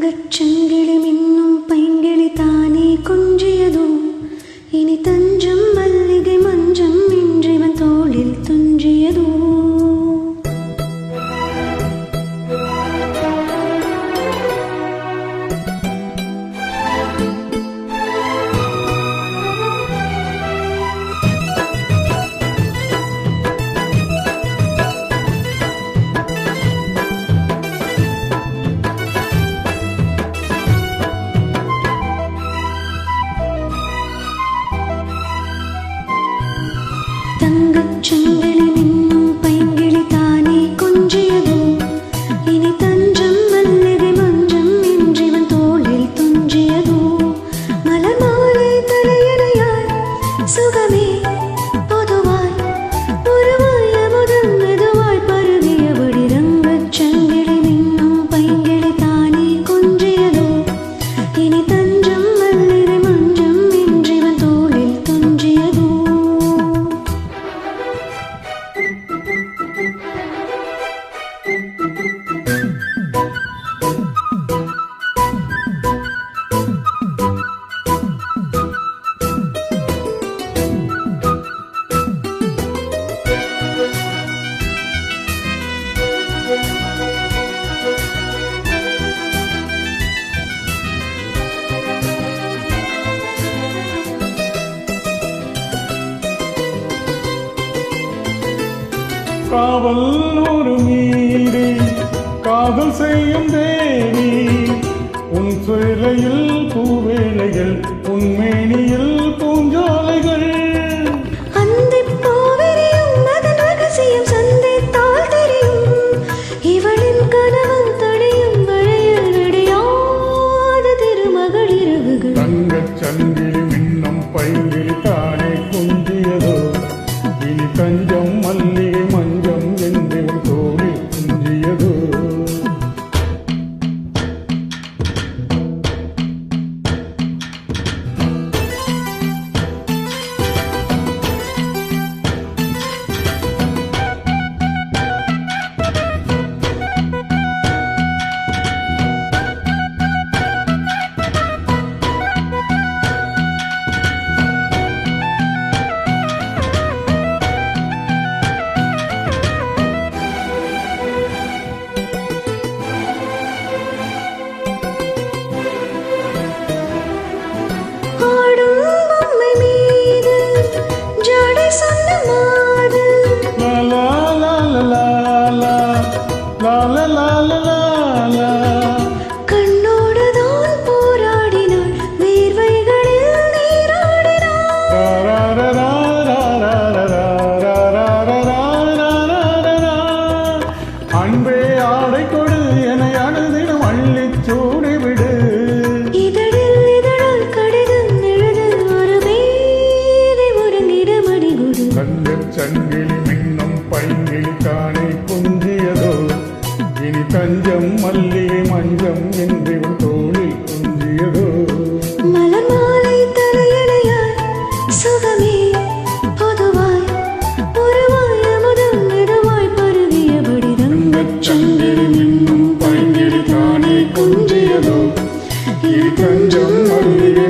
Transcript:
தங்கச்சங்கிலி காவல் ஒரு மீறி காதல் செய்யும் தேவி. உன் சிலையில் பூவேளைகள் உன்மேனியில் சங்கர் சங்கிலி மின்னம் பைங்கில் காணை குஞ்சியதோ இனி தஞ்சம் மல்லிகை மஞ்சம் என்று உன் தோளில் குஞ்சியதோ மலர்மாலை தலையணையாய் சுகமே பொதுவாய் பொறுவாய் அமுதம் நிறவாய் பருகியபடி ரங்கச் தஞ்சம் மல்லிகை